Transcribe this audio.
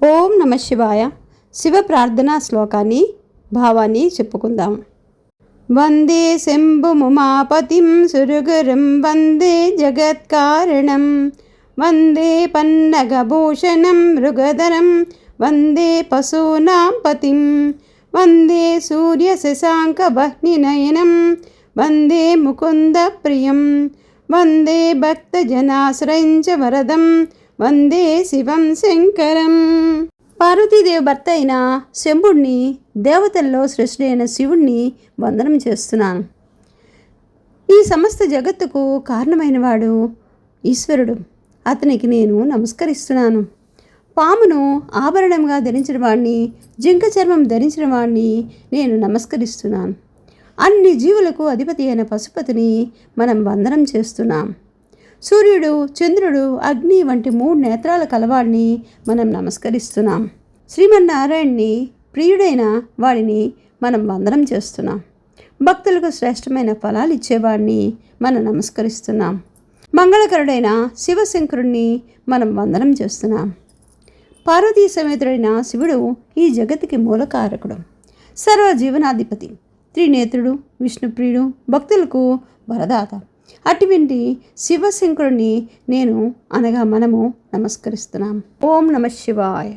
ఓం నమ శివాయ. శివ ప్రార్థనా శ్లోకాన్ని భావాన్ని చెప్పుకుందాం. వందే శంభుముమాపతిం సురగురం వందే జగత్కారణం వందే పన్నగభూషణం మృగధరం. వందే పశూనాం పతిం. వందే సూర్యశశాంకవహ్నినయనం వందే ముకుందప్రియం వందే భక్తజనాశ్రయం చ వరదం. వందే శివం శంకరం. పార్వతీదేవి భర్త అయిన శంభుణ్ణి దేవతల్లో శ్రేష్ఠుడైన శివుణ్ణి వందనం చేస్తున్నాను ఈ సమస్త జగత్తుకు కారణమైన వాడు ఈశ్వరుడు. అతనికి నేను నమస్కరిస్తున్నాను. పామును ఆభరణంగా ధరించిన వాడిని జింక చర్మం ధరించిన వాడిని నేను నమస్కరిస్తున్నాను. అన్ని జీవులకు అధిపతి అయిన పశుపతిని మనం వందనం చేస్తున్నాం. సూర్యుడు చంద్రుడు అగ్ని వంటి మూడు నేత్రాల కలవాడిని మనం నమస్కరిస్తున్నాం. శ్రీమన్నారాయణ్ణి ప్రియుడైన వాడిని మనం వందనం చేస్తున్నాం. భక్తులకు శ్రేష్టమైన ఫలాలు ఇచ్చేవాడిని మనం నమస్కరిస్తున్నాం. మంగళకరుడైన శివశంకరుణ్ణి మనం వందనం చేస్తున్నాం. పార్వతీ సమేతుడైన శివుడు ఈ జగత్తుకి మూలకారకుడు సర్వ జీవనాధిపతి త్రినేత్రుడు విష్ణుప్రియుడు భక్తులకు వరదాత. అటువంటి శివశంకరుని నేను అనగా మనము నమస్కరిస్తున్నాం. ఓం నమ శివాయ.